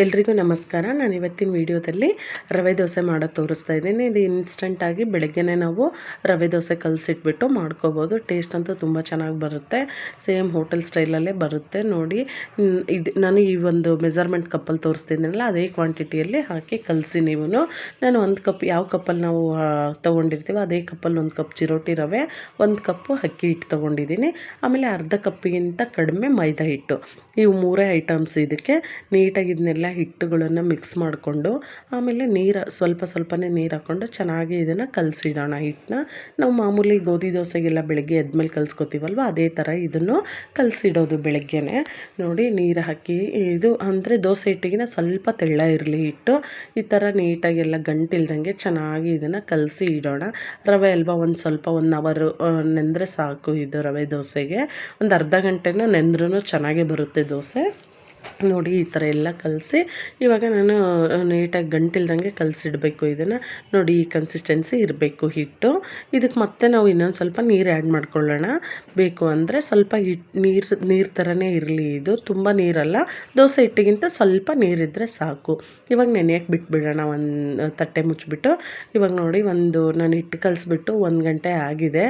ಎಲ್ರಿಗೂ ನಮಸ್ಕಾರ. ನಾನು ಇವತ್ತಿನ ವಿಡಿಯೋದಲ್ಲಿ ರವೆ ದೋಸೆ ಮಾಡೋದು ತೋರಿಸ್ತಾ ಇದ್ದೀನಿ. ಇದು ಇನ್ಸ್ಟಂಟಾಗಿ ಬೆಳಗ್ಗೆನೇ ನಾವು ರವೆ ದೋಸೆ ಕಲಸಿಟ್ಬಿಟ್ಟು ಮಾಡ್ಕೋಬೋದು. ಟೇಸ್ಟ್ ಅಂತೂ ತುಂಬ ಚೆನ್ನಾಗಿ ಬರುತ್ತೆ. ಸೇಮ್ ಹೋಟೆಲ್ ಸ್ಟೈಲಲ್ಲೇ ಬರುತ್ತೆ. ನೋಡಿ ಇದು, ನಾನು ಈ ಒಂದು ಮೆಜರ್ಮೆಂಟ್ ಕಪ್ಪಲ್ಲಿ ತೋರಿಸ್ತಿದ್ದೀನಲ್ಲ, ಅದೇ ಕ್ವಾಂಟಿಟಿಯಲ್ಲಿ ಹಾಕಿ ಕಲಸಿ ನೀವು ನಾನು ಒಂದು ಕಪ್, ಯಾವ ಕಪ್ಪಲ್ಲಿ ನಾವು ತೊಗೊಂಡಿರ್ತೀವೋ ಅದೇ ಕಪ್ಪಲ್ಲಿ ಒಂದು ಕಪ್ ಚಿರೋಟಿ ರವೆ, ಒಂದು ಕಪ್ಪು ಅಕ್ಕಿ ಹಿಟ್ಟು ತೊಗೊಂಡಿದ್ದೀನಿ. ಆಮೇಲೆ ಅರ್ಧ ಕಪ್ಪಿಗಿಂತ ಕಡಿಮೆ ಮೈದಾ ಹಿಟ್ಟು. ಇವು ಮೂರೇ ಐಟಮ್ಸ್ ಇದಕ್ಕೆ. ನೀಟಾಗಿ ಇದನ್ನೆಲ್ಲ ಹಿಟ್ಟುಗಳನ್ನು ಮಿಕ್ಸ್ ಮಾಡಿಕೊಂಡು ಆಮೇಲೆ ನೀರು ಸ್ವಲ್ಪ ಸ್ವಲ್ಪನೇ ನೀರು ಹಾಕ್ಕೊಂಡು ಚೆನ್ನಾಗಿ ಇದನ್ನು ಕಲಸಿಡೋಣ. ಹಿಟ್ಟನ್ನ ನಾವು ಮಾಮೂಲಿ ಗೋಧಿ ದೋಸೆಗೆಲ್ಲ ಬೆಳಗ್ಗೆ ಎದ್ಮೇಲೆ ಕಲಿಸ್ಕೊತೀವಲ್ವ? ಅದೇ ಥರ ಇದನ್ನು ಕಲಸಿಡೋದು ಬೆಳಗ್ಗೆನೆ. ನೋಡಿ ನೀರು ಹಾಕಿ, ಇದು ಅಂದರೆ ದೋಸೆ ಹಿಟ್ಟಿಗಿನ ಸ್ವಲ್ಪ ತೆಳ್ಳ ಇರಲಿ ಹಿಟ್ಟು. ಈ ಥರ ನೀಟಾಗೆಲ್ಲ ಗಂಟಿಲ್ದಂಗೆ ಚೆನ್ನಾಗಿ ಇದನ್ನು ಕಲಸಿ ಇಡೋಣ. ರವೆ ಅಲ್ವಾ ಒಂದು ಸ್ವಲ್ಪ ಒನ್ ಅವರು ನೆಂದರೆ ಸಾಕು ಇದು ರವೆ ದೋಸೆಗೆ. ಒಂದು ಅರ್ಧ ಗಂಟೆನೂ ನೆಂದ್ರೂ ಚೆನ್ನಾಗೇ ಬರುತ್ತೆ ದೋಸೆ. ನೋಡಿ, ಈ ಥರ ಎಲ್ಲ ಕಲಸಿ, ಇವಾಗ ನಾನು ನೀಟಾಗಿ ಗಂಟಿಲ್ದಂಗೆ ಕಲಸಿಡಬೇಕು ಇದನ್ನು. ನೋಡಿ, ಈ ಕನ್ಸಿಸ್ಟೆನ್ಸಿ ಇರಬೇಕು ಹಿಟ್ಟು. ಇದಕ್ಕೆ ಮತ್ತೆ ನಾವು ಇನ್ನೊಂದು ಸ್ವಲ್ಪ ನೀರು ಆ್ಯಡ್ ಮಾಡ್ಕೊಳ್ಳೋಣ. ಬೇಕು ಅಂದರೆ ಸ್ವಲ್ಪ ಹಿಟ್ಟು ನೀರು ನೀರು ಥರನೇ ಇರಲಿ ಇದು. ತುಂಬ ನೀರಲ್ಲ. ದೋಸೆ ಹಿಟ್ಟಿಗಿಂತ ಸ್ವಲ್ಪ ನೀರಿದ್ದರೆ ಸಾಕು. ಇವಾಗ ನೆನೆಯಕ್ಕೆ ಬಿಟ್ಬಿಡೋಣ. ಒಂದು ತಟ್ಟೆ ಮುಚ್ಚಿಬಿಟ್ಟು ಇವಾಗ ನೋಡಿ, ಒಂದು, ನಾನು ಹಿಟ್ಟು ಕಲಿಸ್ಬಿಟ್ಟು ಒಂದು ಗಂಟೆ ಆಗಿದೆ.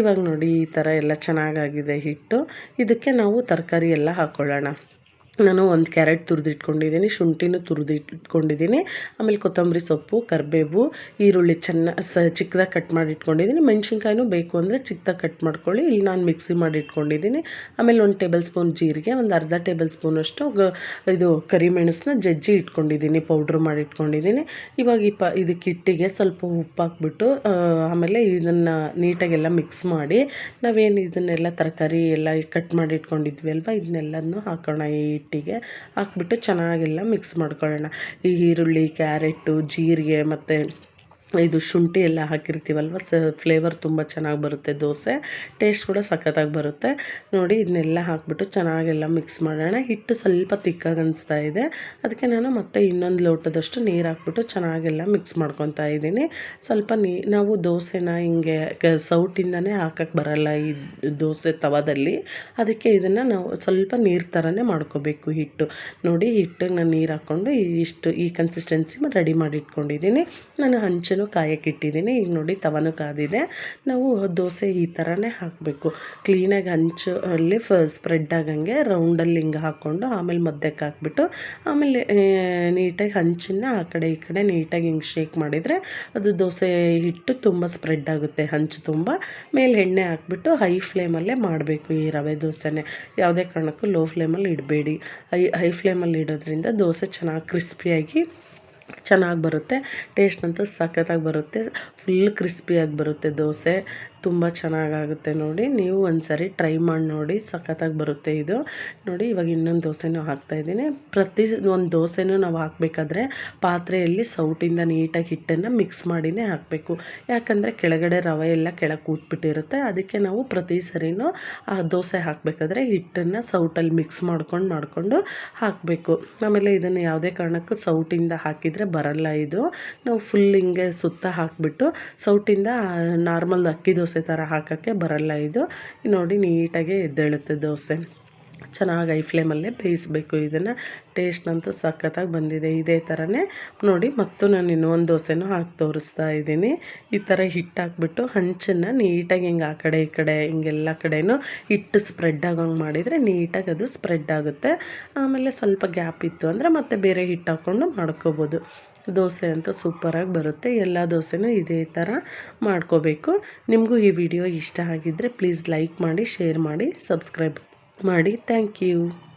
ಇವಾಗ ನೋಡಿ, ಈ ಥರ ಎಲ್ಲ ಚೆನ್ನಾಗಾಗಿದೆ ಹಿಟ್ಟು. ಇದಕ್ಕೆ ನಾವು ತರಕಾರಿ ಎಲ್ಲ ಹಾಕ್ಕೊಳ್ಳೋಣ ನಾನು ಒಂದು ಕ್ಯಾರೆಟ್ ತುರಿದಿಟ್ಕೊಂಡಿದ್ದೀನಿ, ಶುಂಠಿನೂ ತುರಿದಿಟ್ಕೊಂಡಿದ್ದೀನಿ, ಆಮೇಲೆ ಕೊತ್ತಂಬರಿ ಸೊಪ್ಪು, ಕರಿಬೇವು, ಈರುಳ್ಳಿ ಚೆನ್ನ, ಸ, ಚಿಕ್ಕದಾಗಿ ಕಟ್ ಮಾಡಿ ಇಟ್ಕೊಂಡಿದ್ದೀನಿ ಮೆಣಸಿನ್ಕಾಯಿನೂ ಬೇಕು ಅಂದರೆ ಚಿಕ್ಕದಾಗಿ ಕಟ್ ಮಾಡ್ಕೊಳ್ಳಿ, ಇಲ್ಲಿ ನಾನು ಮಿಕ್ಸಿ ಮಾಡಿ ಇಟ್ಕೊಂಡಿದ್ದೀನಿ ಆಮೇಲೆ ಒಂದು ಟೇಬಲ್ ಸ್ಪೂನ್ ಜೀರಿಗೆ, ಒಂದು ಅರ್ಧ ಟೇಬಲ್ ಸ್ಪೂನಷ್ಟು ಗ, ಇದು ಕರಿಮೆಣಸನ್ನ ಜಜ್ಜಿ ಇಟ್ಕೊಂಡಿದ್ದೀನಿ ಪೌಡ್ರ್ ಮಾಡಿ ಇಟ್ಕೊಂಡಿದ್ದೀನಿ ಇವಾಗ ಈ ಪ, ಇದಕ್ಕೆ ಹಿಟ್ಟಿಗೆ ಸ್ವಲ್ಪ ಉಪ್ಪು ಹಾಕ್ಬಿಟ್ಟು ಆಮೇಲೆ ಇದನ್ನು ನೀಟಾಗೆಲ್ಲ ಮಿಕ್ಸ್ ಮಾಡಿ, ನಾವೇನು ಇದನ್ನೆಲ್ಲ ತರಕಾರಿ ಎಲ್ಲ ಕಟ್ ಮಾಡಿ ಇಟ್ಕೊಂಡಿದ್ವಿ ಅಲ್ವಾ, ಇದನ್ನೆಲ್ಲನೂ ಹಾಕೋಣ ಈ ಹಿಟ್ಟಿಗೆ ಹಾಕ್ಬಿಟ್ಟು ಚೆನ್ನಾಗೆಲ್ಲ ಮಿಕ್ಸ್ ಮಾಡ್ಕೊಳ್ಳೋಣ. ಈ ಈರುಳ್ಳಿ ಕ್ಯಾರೆಟು ಜೀರಿಗೆ ಮತ್ತು ಇದು ಶುಂಠಿ ಎಲ್ಲ ಹಾಕಿರ್ತೀವಲ್ವ, ಸ ಫ್ಲೇವರ್ ತುಂಬ ಚೆನ್ನಾಗಿ ಬರುತ್ತೆ ದೋಸೆ. ಟೇಸ್ಟ್ ಕೂಡ ಸಖತ್ತಾಗಿ ಬರುತ್ತೆ. ನೋಡಿ, ಇದನ್ನೆಲ್ಲ ಹಾಕ್ಬಿಟ್ಟು ಚೆನ್ನಾಗೆಲ್ಲ ಮಿಕ್ಸ್ ಮಾಡೋಣ. ಹಿಟ್ಟು ಸ್ವಲ್ಪ ತಿಕ್ಕಾಗಿ ಅನಿಸ್ತಾ ಇದೆ. ಅದಕ್ಕೆ ನಾನು ಮತ್ತೆ ಇನ್ನೊಂದು ಲೋಟದಷ್ಟು ನೀರು ಹಾಕ್ಬಿಟ್ಟು ಚೆನ್ನಾಗೆಲ್ಲ ಮಿಕ್ಸ್ ಮಾಡ್ಕೊತಾ ಇದ್ದೀನಿ. ಸ್ವಲ್ಪ ನೀ, ನಾವು ದೋಸೆನ ಹಿಂಗೆ ಸೌಟಿಂದನೇ ಹಾಕಕ್ಕೆ ಬರಲ್ಲ ಈ ದೋಸೆ ತವದಲ್ಲಿ. ಅದಕ್ಕೆ ಇದನ್ನು ನಾವು ಸ್ವಲ್ಪ ನೀರು ಥರನೇ ಮಾಡ್ಕೋಬೇಕು ಹಿಟ್ಟು. ನೋಡಿ ಹಿಟ್ಟಿಗೆ ನಾನು ನೀರು ಹಾಕ್ಕೊಂಡು ಇಷ್ಟು ಈ ಕನ್ಸಿಸ್ಟೆನ್ಸಿ ರೆಡಿ ಮಾಡಿ ಇಟ್ಕೊಂಡಿದ್ದೀನಿ ನಾನು ಹಂಚನ್ನು ಕಾಯಕ್ಕೆ ಇಟ್ಟಿದ್ದೀನಿ. ಈಗ ನೋಡಿ ತವನು ಕಾದಿದೆ. ನಾವು ದೋಸೆ ಈ ಥರನೇ ಹಾಕಬೇಕು. ಕ್ಲೀನಾಗಿ ಹಂಚು ಅಲ್ಲಿ ಫ ಸ್ಪ್ರೆಡ್ ಆಗಂಗೆ ರೌಂಡಲ್ಲಿ ಹಿಂಗೆ ಹಾಕ್ಕೊಂಡು ಆಮೇಲೆ ಮಧ್ಯಕ್ಕೆ ಹಾಕ್ಬಿಟ್ಟು ಆಮೇಲೆ ನೀಟಾಗಿ ಹಂಚನ್ನ ಆ ಕಡೆ ಈ ಕಡೆ ನೀಟಾಗಿ ಹಿಂಗೆ ಶೇಕ್ ಮಾಡಿದರೆ ಅದು ದೋಸೆ ಹಿಟ್ಟು ತುಂಬ ಸ್ಪ್ರೆಡ್ ಆಗುತ್ತೆ ಹಂಚು ತುಂಬ. ಮೇಲೆ ಎಣ್ಣೆ ಹಾಕ್ಬಿಟ್ಟು ಹೈ ಫ್ಲೇಮಲ್ಲೇ ಮಾಡಬೇಕು ಈ ರವೆ ದೋಸೆನೇ. ಯಾವುದೇ ಕಾರಣಕ್ಕೂ ಲೋ ಫ್ಲೇಮಲ್ಲಿ ಇಡಬೇಡಿ. ಹೈ ಹೈ ಫ್ಲೇಮಲ್ಲಿ ಇಡೋದ್ರಿಂದ ದೋಸೆ ಚೆನ್ನಾಗಿ ಕ್ರಿಸ್ಪಿಯಾಗಿ ಚೆನ್ನಾಗಿ ಬರುತ್ತೆ ಟೇಸ್ಟ್ ಅಂತೂ ಸಖತ್ತಾಗಿ ಬರುತ್ತೆ ಫುಲ್ ಕ್ರಿಸ್ಪಿಯಾಗಿ ಬರುತ್ತೆ ದೋಸೆ. ತುಂಬ ಚೆನ್ನಾಗಾಗುತ್ತೆ ನೋಡಿ. ನೀವು ಒಂದು ಸರಿ ಟ್ರೈ ಮಾಡಿ ನೋಡಿ. ಸಖತ್ತಾಗಿ ಬರುತ್ತೆ ಇದು. ನೋಡಿ, ಇವಾಗ ಇನ್ನೊಂದು ದೋಸೆನೂ ಹಾಕ್ತಾಯಿದ್ದೀನಿ ಪ್ರತಿ ಒಂದು ದೋಸೆನೂ ನಾವು ಹಾಕಬೇಕಾದ್ರೆ ಪಾತ್ರೆಯಲ್ಲಿ ಸೌಟಿಂದ ನೀಟಾಗಿ ಹಿಟ್ಟನ್ನು ಮಿಕ್ಸ್ ಮಾಡಿನೇ ಹಾಕಬೇಕು. ಯಾಕಂದರೆ ಕೆಳಗಡೆ ರವೆ ಎಲ್ಲ ಕೆಳಗೆ ಕೂತ್ಬಿಟ್ಟಿರುತ್ತೆ. ಅದಕ್ಕೆ ನಾವು ಪ್ರತಿ ಸರಿನೂ ಆ ದೋಸೆ ಹಾಕಬೇಕಾದ್ರೆ ಹಿಟ್ಟನ್ನು ಸೌಟಲ್ಲಿ ಮಿಕ್ಸ್ ಮಾಡ್ಕೊಂಡು ಮಾಡಿಕೊಂಡು ಹಾಕಬೇಕು. ಆಮೇಲೆ ಇದನ್ನು ಯಾವುದೇ ಕಾರಣಕ್ಕೂ ಸೌಟಿಂದ ಹಾಕಿದರೆ ಬರಲ್ಲ ಇದು. ನಾವು ಫುಲ್ ಹಿಂಗೆ ಸುತ್ತ ಹಾಕಿಬಿಟ್ಟು ಸೌಟಿಂದ ನಾರ್ಮಲ್ ಅಕ್ಕಿ ದೋಸೆ ಥರ ಹಾಕೋಕ್ಕೆ ಬರಲ್ಲ ಇದು. ನೋಡಿ ನೀಟಾಗಿ ಎದ್ದೇಳುತ್ತೆ ದೋಸೆ. ಚೆನ್ನಾಗಿ ಐ ಫ್ಲೇಮಲ್ಲೇ ಬೇಯಿಸಬೇಕು ಇದನ್ನು. ಟೇಸ್ಟ್ ಅಂತೂ ಸಖತ್ತಾಗಿ ಬಂದಿದೆ ಇದೇ ಥರನೇ ನೋಡಿ ಮತ್ತು ನಾನು ಇನ್ನೊಂದು ದೋಸೆನೂ ಹಾಕಿ ತೋರಿಸ್ತಾ ಇದ್ದೀನಿ. ಈ ಥರ ಹಿಟ್ಟು ಹಾಕ್ಬಿಟ್ಟು ಹಂಚನ್ನು ನೀಟಾಗಿ ಹಿಂಗೆ ಆ ಕಡೆ ಈ ಕಡೆ ಹಿಂಗೆಲ್ಲ ಕಡೆಯೂ ಹಿಟ್ಟು ಸ್ಪ್ರೆಡ್ ಆಗೋಂಗೆ ಮಾಡಿದರೆ ನೀಟಾಗಿ ಅದು ಸ್ಪ್ರೆಡ್ ಆಗುತ್ತೆ. ಆಮೇಲೆ ಸ್ವಲ್ಪ ಗ್ಯಾಪ್ ಇತ್ತು ಅಂದರೆ ಮತ್ತೆ ಬೇರೆ ಹಿಟ್ಟು ಹಾಕ್ಕೊಂಡು ಮಾಡ್ಕೋಬೋದು. ದೋಸೆ ಅಂತ ಸೂಪರಾಗಿ ಬರುತ್ತೆ. ಎಲ್ಲ ದೋಸೆನೂ ಇದೇ ಥರ ಮಾಡ್ಕೋಬೇಕು. ನಿಮಗೂ ಈ ವಿಡಿಯೋ ಇಷ್ಟ ಆಗಿದ್ದರೆ ಪ್ಲೀಸ್ ಲೈಕ್ ಮಾಡಿ, ಶೇರ್ ಮಾಡಿ, ಸಬ್ಸ್ಕ್ರೈಬ್ ಮಾಡಿ. Thank you.